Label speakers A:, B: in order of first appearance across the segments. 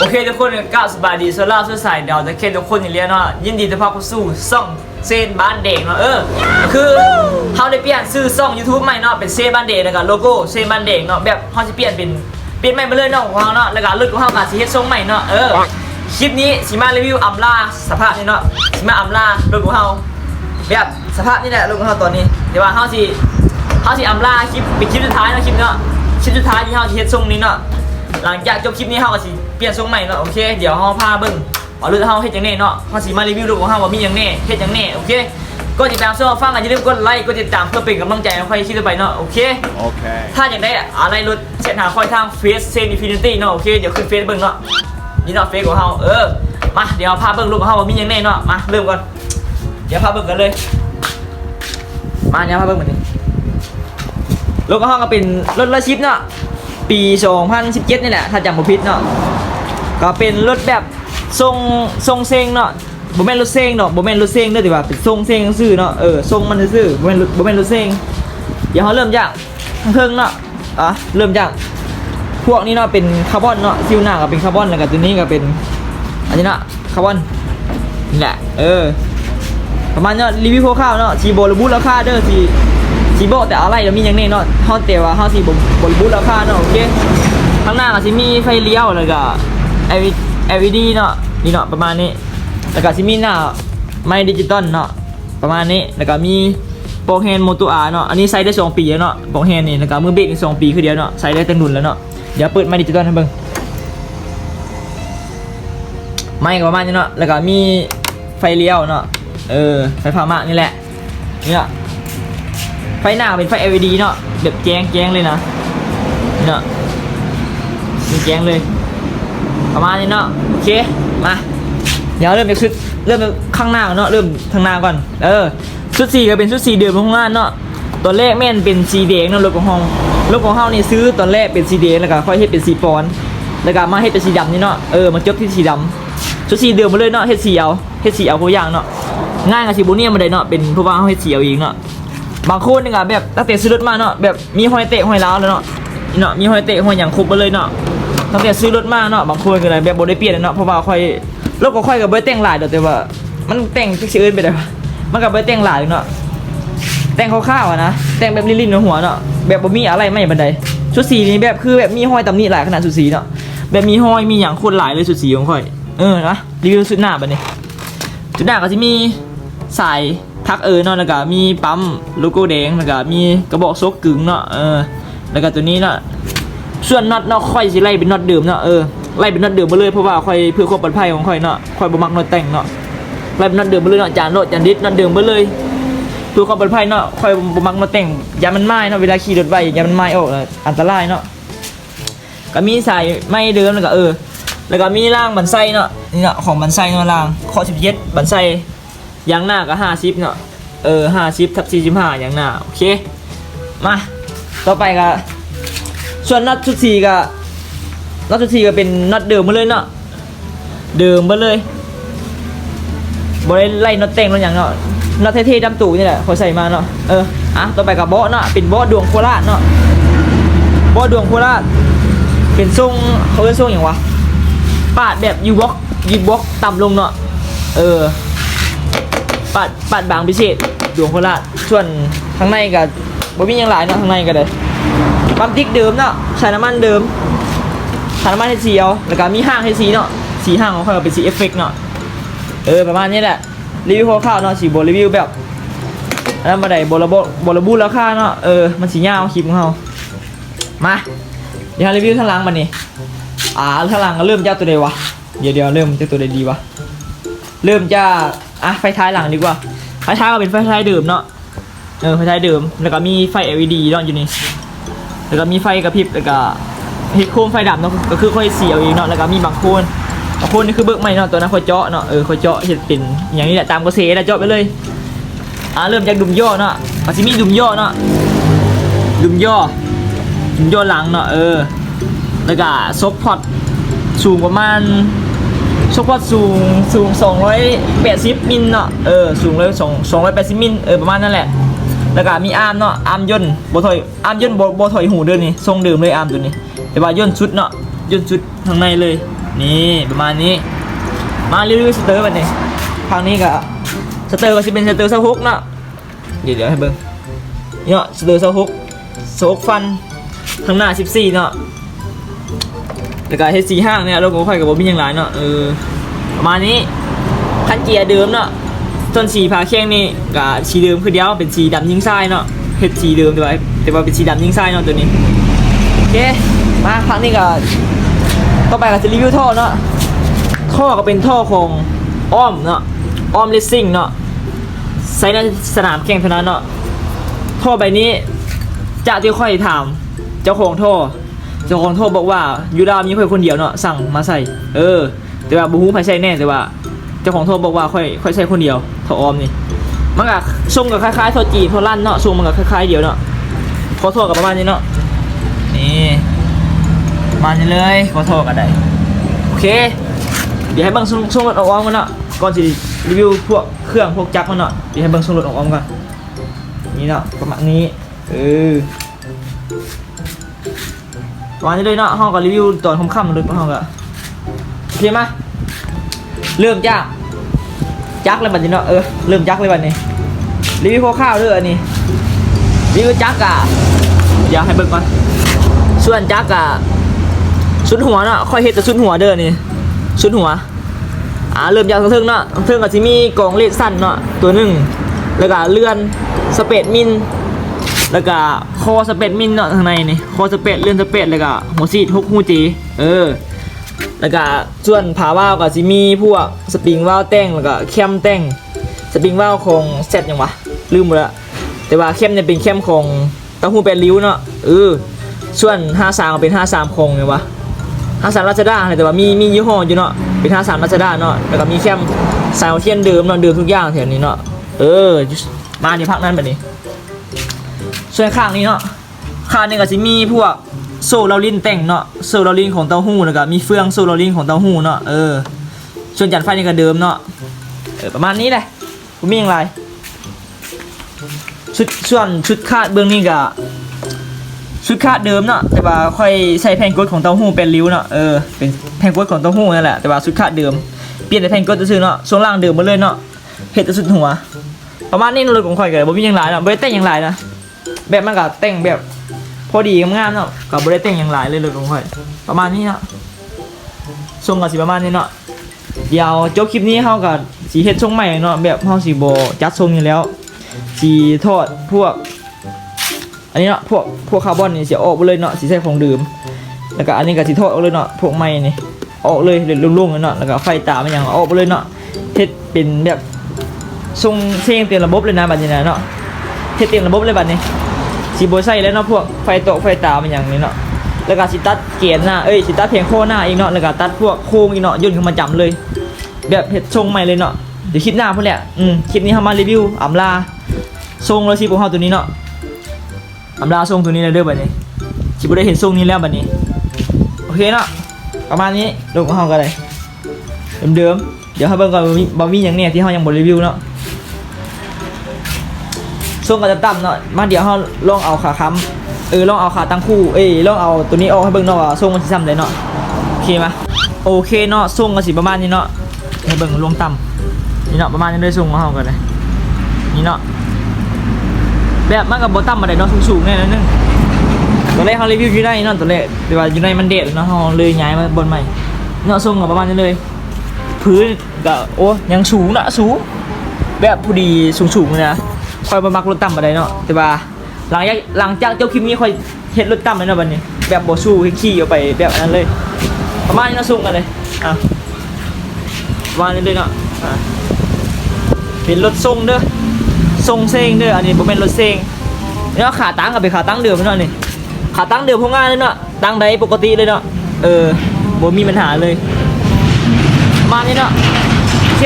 A: โอเคทุกคนก้าวสบายดีโซล่าสุดสายเดาจะเคนทุกคนอย่างเรียนเนายินดีต้อนรับเข้าสู่ซ่องเซนบ้านเด็กเนาะเออ คือเขาได้เปลี่ยนชื่อซ่อง YouTube ใหม่เนาะเป็นเซนบ้านเด็กแล้วก็โลโก้เซนบ้านเด็กเนาะแบบเขาจะเปลี่ยนเป็น เปลี่ยนใหม่มาเลยเนาะของเขาเนาะแล้วก็รุ่นของเขาก็สิเฮ็ดทรงใหม่เนาะเออคลิปนี้สิมารีวิวอัมลาสภาพนี่เนาะสิมาอัมลารุ่นของเขาแบบสภาพนี่แหละรุ่นของเขาตอนนี้เดี๋ยวว่าเขาสิเขาสิอัมลาคลิปเป็นคลิปสุดท้ายเนาะคลิปเนาะคลิปสุดท้ายที่เขาสิเฮ็ดทรงนี้เนาะหลังจากจบคลิปนี้เฮาก็สิเปลี่ยนทรงใหม่เนาะโอเคเดี๋ยวเฮาพาเบิ่งว่ารุ่นเฮาเฮ็ดจังแน่เนาะเฮาสิมารีวิวรูปของเฮาว่ามีหยังแน่เฮ็ดหยังแน่โอเค ก็ติดตามช่องฟังกันอย่าลืมกดไลค์กดติดตามเพื่อเป็นกำลังใจให้ค่อยคลิปต่อไปเนาะโอเค
B: Okay.
A: ถ้าอยากได้อะไรรถเช็ดหาค่อยทางเฟซเซนอินฟินิตี้เนาะโอเคเดี๋ยวขึ้นเฟซเบิ่งเนาะนี่เนาะเฟซของเฮาเออมาเดี๋ยวพาเบิ่งรูปของเฮาว่ามีหยังแน่เนาะมาเริ่มก่อนเดี๋ยวพาเบิ่งกันเลย มาเนี่ยพาเบิ่งเหมือนนี้รถของเฮาก็เป็นรถละชิปเนาะปี 2017 นี่แหละถ้าจำบ่ผิดเนาะก็เป็นรถแบบทรงทรงเซ็งเนาะ บ่แม่นรถเซ็งเนาะบ่แม่นรถเซ็งเด้อติว่าเป็นทรงเซ็งซื่อเนาะเออทรงมันซื่อบ่แม่นบ่แม่นรถเซ็งเดี๋ยวเฮาเริ่มจากทางเทิงเนาะอะเริ่มจากพวกนี้เนาะเป็นคาร์บอนเนาะซิลหน้าก็เป็นคาร์บอนแล้วก็ตัวนี้ก็เป็นอันนี้เนาะคาร์บอนนี่แหละเออประมาณเนาะรีวิวคร่าวๆเนาะสีโบระบุราคาเด้อสีสีโบแต่อะไรแล้วมีอย่างแน่เนาะเฮาแต่ว่าเฮาสีบ่บระบุราคาเนาะโอเคข้างหน้าก็สิมีไฟเลี้ยวแล้วก็ LED เนาะนี่เนาะประมาณนี้ แล้วก็สิมีหน้าไม้ดิจิตอลเนาะประมาณนี้แล้วก็มีโปรแฮนโมตูอาเนาะอันนี้ใช้ได้2ปีแล้วเนาะโปรแฮนนี่แล้วก็มือเบรกอีก2ปีคือเดียวเนาะใช้ได้ตั้งรุ่นแล้วเนาะเดี๋ยวเปิดไม้ดิจิตอลให้เบิ่งไม้ก็ประมาณนี้เนาะแล้วก็มีไฟเลี้ยวเนาะเออไฟฟ้ามากนี่แหละนี่เนาะไฟหน้าเป็นไฟ LED เนาะแบบแจ้งแจ้งเลยนะนี่เนาะแจ้งเลย ประมาณนี้เนาะโอเคมา เดี๋ยวเริ่มจากชุดเริ่มจากข้างหน้าก่อนเนาะเริ่มทางหน้าก่อน เออชุดสีก็เป็นชุดสีเดิมของงานเนาะตอนแรกแม่นเป็นสีแดงเนาะรถของห้องรถของเฮานี่ซื้อตอนแรกเป็นสีแดงแล้วก็ค่อยเฮ็ดเป็นสีปอนแล้วก็มาเฮ็ดเป็นสีดำนี่เนาะเออมาจบที่สีดำชุดสีเดิมมาเลยเนาะเฮ็ดสีเอาเฮ็ดสีเอาตัวอย่างเนาะง่ายกับสีโบเนียมมาได้เนาะเป็นเพราะว่าเฮาเฮ็ดสีเอาเองเนาะบางคนนี่ก็แบบตั้งแต่ซื้อรถมาเนาะแบบมีห้อยเตะห้อยล้าวแล้วเนาะเนาะมีห้อยเตะห้อยหยังครบมาเลยเนาะตั้งแต่ซื้อรถมาเนาะบางคนก็เลยแบบบ่ได้เปลี่ยนเนาะเพราะว่าค่อย รถก็ค่อยกับเบ่ได้แต่งหลายเดอกแต่ว่า มันแต่งชื่ออื่นไปได้ปะมันก็บ่ได้แต่งหลายเนาะแต่งคร่าวๆอะนะแต่งแบบลิ่นๆในหัวเนาะแบบบ่มีอะไรไม่บันไดชุดสีนี้แบบคือแบบมีห้อยตำหนิหลายขนาดชุดสีเนาะแบบมีห้อยมีอย่างโคตรหลายเลยชุดสีของค่อยเออนะรีวิวชุดหน้าบัดนี้ชุดหน้าก็จะมีสายทักเออเนาะแล้วก็มีปั๊มโลโก้แดงแล้วก็มีกระบอกโซกกึ่งเนาะเออแล้วก็ตัวนี้เนาะส่วนน็อตเนาะค่อยสิไล่เป็นน็อตเดิมเนาะเออ ไล่เป็นน็อตเดิมมาเลยเพราะว่าค่อยเพื่อความปลอดภัยของค่อยเนาะค่อยบ่มักน็อตแต่งเนาะไล่เป็นน็อตเดิมมาเลยเนาะจานโลดจานดิสน็อตเดิมมาเลยเพื่อความปลอดภัยเนาะค่อยบ่มักน็อตแต่งยามันไหม้เนาะเวลาขี่รถไปยามันไหม้ออกอันตรายเนาะก็มีสายไม้เดิมแล้วก็เออ แล้วก็มีล่างบันไส้เนาะนี่เนาะของบันไส้เนาะล่างข้อ17บันไส้ยางหน้าก็50เนาะเออ50ทับ45ยางหน้าโอเคมาต่อไปก็ส่วนน็อตชุดสี่ก็ น็อตชุดสีก็เป็นน็อตเดิมมาเลยเนาะเดิมมาเลยบริไล่น็อตแต่งน็อตอย่างเนาะน็อตเท่ๆดำตู่นี่แหละเขาใส่มาเนาะเอออะต่อไปกับเบเนาะเป็นเบดวงโคราชเนาะเบดวงโคราชเป็นทรงเขาเรียกทรงอย่างวะปาดแบบยูบ็อกยูบ็อกต่ำลงเนาะเออปาดปาดบางพิเศษดวงโคราชส่วนข้างในก็บ่มีหยังหลายเนาะข้างในก็เลยปั๊มติ๊กเดิมเนาะใช้น้ำมันเดิม ใช้น้ำมันให้สีเอาแล้วก็มีห้างให้สีเนาะสีห้างของเขาเป็นสีเอฟเฟกต์เนาะเออประมาณนี้แหละรีวิวคร่าวๆเนาะสีบรีวิวแบบอันนั้นมาได้บระบบระบูราคาเนาะเออมันสียาคลิปของเขามาเดี๋ยวรีวิวทางหลังมันนี่อ่าทางหลังก็เริ่มจากตัวใดวะเดี๋ยวเดี๋ยวเริ่มจากตัวใดดีวะเริ่มจากอะไฟท้ายหลังดีกว่าไฟท้ายก็เป็นไฟท้ายเดิมเนาะเออไฟท้ายเดิมแล้วก็มีไฟ LED เนาะอยู่นี่แล้วก็มีไฟกระพริบแล้วก็ เฮดโคมไฟดับเนาะก็คือค่อยเสียวเองเนาะแล้วก็มีบางคนบางคนนี่คือเบิกใหม่เนาะตัวนั้นค่อยเจาะเนาะเออค่อยเจาะเห็ดเป็นอย่างนี้แหละตามกระแสแล้วเจาะไปเลยอ่าเริ่มจากดุมย่อเนาะมันจะมีดุมย่อเนาะดุมย่อดุมย่อหลังเนาะเออแล้วก็ซบพอตซสูงประมาณชกว่าสูงสูง280มิลเนาะเออสูงเลย2 280มิลเออประมาณนั่นแหละ แล้วก็มีอาร์มเนาะอาร์มย่นบถอยอาร์มย่นบ่บ่ถอยหูเดินนี่ทรงเดิมเลยอาร์มตัวนี้ แต่ว่าย่นชุดเนาะย่นชุดข้างในเลย นี่ประมาณนี้ มารีวิวสเตอร์แบัดนี้ทางนี้ก็สเตอร์ก็สิเป็นสเตอร์เซาฮุกเนาะเดี๋ยวเดี๋ยวให้เบิ่งเนาะสเตอร์เซาฮุกโซกฟันข้างหน้า 14 เนาะแล้วก็เฮสีห้างเนี่ยโลโก้ค่อยกับบ่มีหยังหลายเนาะเออประมาณนี้คันเกียร์เดิมเนาะ ส่วนสีผาเคียงนี่ก็สีเดิมคือเดียวเป็นสีดำยิงทรายเนาะเฮ็ดสีเดิมแต่ว่าแต่ว่าเป็นสีดำยิงทรายเนาะตัวนี้โอเคมาครั้งนี้ก็ต่อไปก็จะรีวิวท่อเนาะท่อก็เป็นท่อของอ้อมเนาะอ้อมเลสซิ่งเนาะใช้ในสนามแข่งเท่านั้นเนาะท่อใบนี้จะที่ค่อยถามเจ้าของท่อเจ้าของท่อบอกว่ายูดามีค่อยคนเดียวเนาะสั่งมาใส่ เออ แต่ว่าบูฮูไผใส่แน่แต่ว่า เจ้าของโท่อบอกว่าค่อยค่อยใส่คนเดียวท่อออมนี่มันก็ทรงกับคล้ายๆท่อจีบท่อลั่นเนาะทรงมันก็คล้ายๆเดียวเนาะขอโทษกับประมาณนี้เนาะนี่มาเลยขอโทษกันได้โอเค เดี๋ยวให้เบิ่งส่งส่งรถออกออมกันเนาะก่อนจะรีวิวพวกเครื่องพวกจักรมันเนาะเดี๋ยวให้เบิ่งส่งรถออกออมกันนี่เนาะประมาณนี้เออประมาณนี้เลยเนาะห้องก็รีวิวตอนค่ำๆเลยห้องก็โอเคไหม เริ่มจากจักเลยบัดนี้เนาะเออเริ่มจักเลยบัดนี้รีวิวคร่าวเด้ออันนี้รีวิวจักรอะอยากให้เบิ่งก่อนส่วนจักรอะชุดหัวเนาะค่อยเฮ็ดแต่ชุดหัวเด้อนี่ชุดหัวอ่าเริ่มจากเทิงเนาะเทิงก็จะมีกล่องเลขสั้นเนาะตัวหนึ่งแล้วก็เลื่อนสเปดมินแล้วก็คอสเปดมินเนาะข้างในนี่คอสเปดเลื่อนสเปดแล้วก็หัวซีดฮุกฮูจีเออ แล้วก็ส่วนผาว่าวก็จะมีพวกสปริงว่าวแต่งแล้วก็แคมแต่งสปริงว่าวของเซตยังวะลืมหมดละแต่ว่าเข้มเนี่ยเป็นเข้มของเต้าหู้เป็นริ้วเนาะเออส่วน53ก็เป็น53คงเนี่ยวะห้าสามราชดาแต่ว่ามีมียี่ห้ออยู่เนาะเป็นห้าสามราชดาเนาะแล้วก็มีแคมสายเทียนเดิมเนาะเดิมทุกอย่างแถวนี้เนาะเออมาในพักนั้นแบบนี้ ส่วนข้างนี้เนาะข้างนี้ก็จะมีพวก โซลารินแต่งเนาะโซลารินของเต้าหู้แล้วก็มีเฟืองโซลารินของเต้าหู้เนาะเออส่วนจันไฟนี่ก็เดิมเนาะเออประมาณนี้แหละผมมีอย่างไรชุดส่วนชุดคาดเบื้องนี้ก็ชุดคาดเดิมเนาะแต่ว่าค่อยใช้แผ่นกดของเต้าหู้เป็นริ้วเนาะเออเป็นแผ่นกดของเต้าหู้นั่นแหละแต่ว่าชุดคาดเดิมเปลี่ยนแต่แผ่นกดซื่อเนาะช่วงล่างเดิมมาเลยเนาะเฮ็ดแต่สุดหัว ประมาณนี้เลยของข่อยก็บ่มีหยังหลายเนาะบ่ได้แต่งหยังหลายนะแบบมันก็แต่งแบบ พอดีงามๆเนาะก็บ่ได้แต่งหยังหลายเลยเลยของข่อยประมาณนี้เนาะทรงก็สิประมาณนี้เนาะเดี๋ยวจบคลิปนี้เฮาก็สิเฮ็ดทรงใหม่เนาะแบบเฮาสิบ่จัดทรงนี้แล้วสิทอดพวก อันนี้เนาะพวกพวกคาร์บอนนี่เสียออกไปเลยเนาะสีใส่ของดื่มแล้วก็อันนี้ก็สีทอดออกเลยเนาะพวกไม้นี่ออกเลยเลยลุ่งๆเลยเนาะแล้วก็ไฟตามันอยังออกไปเลยเนาะเฮ็ดเป็นแบบทรงเสียงเต็มระบบเลยนะบัดนี้นะเนาะเฮ็ดเต็มระบบเลยบัดนี้ สีโบใส่แล้วเนาะพวกไฟโตะไฟตามันอยังนี่เนาะแล้วก็สิตัดเกียร์หน้าเอ้ยสิตัดเพียงโค้หน้าอีกเนาะแล้วก็ตัดพวกโค้งอีกเนาะย่นขึ้นมาจำเลย แบบเฮ็ดทรงใหม่เลยเนาะเดี๋ยวคลิปหน้าพุ่นแหละอืมคลิปนี้เฮามารีวิวอำลาทรงเลยสิพวกเฮาตัวนี้เนาะอำลาทรงตัวนี้แล้วเด้อบัดนี้ชิบุได้เห็นทรงนี้แล้วบัดนี้โอเคเนาะประมาณนี้ลงของเฮากันเลยเดิมๆเดี๋ยวให้เบิ่งก่อนบ่มีหยังเนี่ยที่เฮายังบ่รีวิวเนาะ ทรงก็จะต่ำเนาะมาเดี๋ยวเฮาลองเอาขาค้ำเออลองเอาขาตั้งคู่เอ้ยลองเอาตัวนี้ออกให้เบิ่งเนาะว่าทรงมันสิซ้ำได้เนาะโอเคไหมโอเคเนาะทรงก็สิประมาณนี้เนาะให้เบิ่งลงต่ำนี่เนาะประมาณนี้เลยทรงของเฮากันเลยนี่เนาะแบบมันกับบอตัมมาได้เนาะสูงๆแน่นอนนึงตัวแรกเขารีวิวอยู่ได้เนาะตัวแรกแต่ว่าอยู่ในมันเด็ดเนาะเขาเลยย้ายมาบนใหม่เนาะทรงกับประมาณนี้เลย พื้นก็โอ้ยังสูงนะสูงแบบพอดีสูงๆเลยนะ คอยมามักรถต่ำมาได้เนาะแต่ว่าหลังจากหลังจากเจ้าคลิปนี้คอยเฮ็ดรถต่ำเลยเนาะบัดนี้ แบบโบสู้ให้ขี่ออกไปแบบนั้นเลย ประมาณนี้เนาะสูงกันเลยอะประมาณนี้เลยเนาะอะเป็นรถทรงเด้อทรงเซ็งเด้ออันนี้ผมเป็นรถเซ็งแล้วขาตั้งกับเป็นขาตั้งเดิมเนาะนี่ขาตั้งเดิมพวกง่ายเลยเนาะตั้งได้ปกติเลยเนาะเออบ่มีปัญหาเลยมานี่เนาะโอเค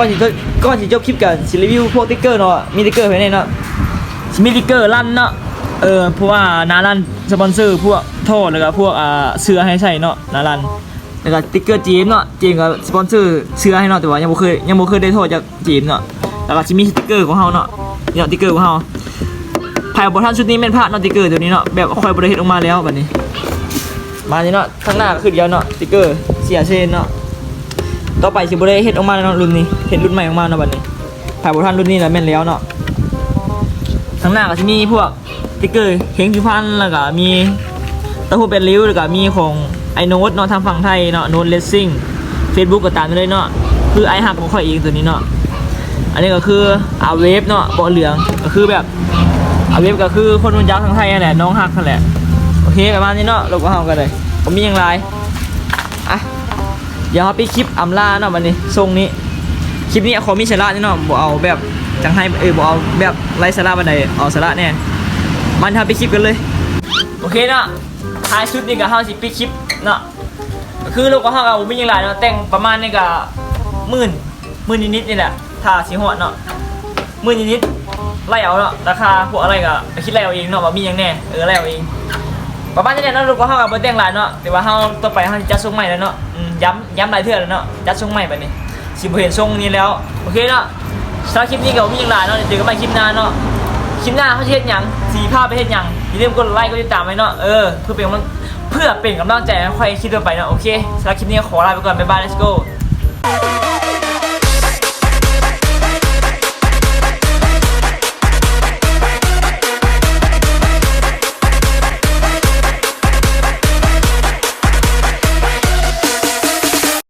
A: ก่อนสิก่อนสิจบคลิปกันสิรีวิวพวกติ๊กเกอร์เนาะมีติ๊กเกอร์ไว้ในเนาะมีติ๊กเกอร์ลั่นเนาะเออเพราะว่านาลันสปอนเซอร์พวกโทษแล้วก็พวกอ่าเสื้อให้ใส่เนาะนารันแล้วก็ติ๊กเกอร์จีมเนาะจีมก็สปอนเซอร์เสื้อให้เนาะแต่ว่ายังบ่เคยยังบ่เคยได้โทษจากจีมเนาะแล้วก็จะมีติ๊กเกอร์ของเฮาเนาะเนี่ยติ๊กเกอร์ของเฮาภายบนท่านชุดนี้เป็นพระเนาะติ๊กเกอร์ตัวนี้เนาะแบบค่อยบริเฮ็ดออกมาแล้วแบบนี้ มานี่เนาะข้างหน้าก็คือเดียวเนาะติ๊กเกอร์เสียเชนเนาะ ต่อไปสิบ่ได้เฮ็ดออกมาแล้วเนาะรุ่นนี้เฮ็ดรุ่นใหม่ออกมาเนาะบัดนี้ภายบนท่านรุ่นนี้แล้วแม่นแล้วเนาะข้างหน้าก็จะมีพวกสติ๊กเกอร์เฮงผิวพันแล้วก็มีตะหูเป็นริ้วแล้วก็มีของไอโน้ตเนาะทางฝั่งไทยเนาะโน้ตเลสซิ่งเฟซบุ๊กก็ตามไปเลยเนาะคือไอหักของข่อยเองตัวนี้เนาะอันนี้ก็คืออาเวฟเนาะเบาเหลืองก็คือแบบอาเวฟก็คือคนรุ่นยักษ์ทางไทยนั่นแหละน้องหักนั่นแหละโอเคประมาณนี้เนาะเราก็เฮากันเลยผมมีอย่างไรอะ เดี๋ยวเราไปคลิปอำลาเนาะวันนี้ทรงนี้ คลิปนี้ขอมีสาระนี่เนาะบ่เอาแบบจังให้เออบ่เอาแบบไร้สาระบันไดเอาสาระแน่มันทำไปคลิปกันเลย โอเคเนาะท้ายชุดนี้ก็เฮาสิปิดคลิปเนาะคือลูกก็เฮาก็บ่มีหยังหลายเนาะแต่งประมาณนี้ก็หมื่นหมื่นนิดๆนี่แหละถ้าสิฮอดเนาะหมื่นนิดๆไล่เอาเนาะราคาพวกอะไรก็คิดไล่เอาเองเนาะว่ามีหยังแน่เออไล่เอาเอง ประมาณนี้แหละเนาะลูกก็เฮาก็บ่แต่งหลายเนาะแต่ว่าเฮาต่อไปเฮาสิจัดทรงใหม่แล้วเนาะอืมย้ำย้ำหลายเทื่อแล้วเนาะจัดทรงใหม่บัดนี้สิบเห็นทรงนี้แล้วโอเคเนาะสำหรับคลิปนี้ก็มีอย่างไรเนาะเดี๋ยวเจอกันใหม่คลิปหน้าเนาะคลิปหน้าเขาจะเฮ็ดหยังสีภาพไปเฮ็ดหยังอย่าลืมกดไลค์กดติดตามไว้เนาะเออเพื่อเป็นกำลังเพื่อเป็นกำลังใจให้ใครคิดต่อไปเนาะโอเคสำหรับคลิปนี้ขอลาไปก่อนบ๊ายบาย let's go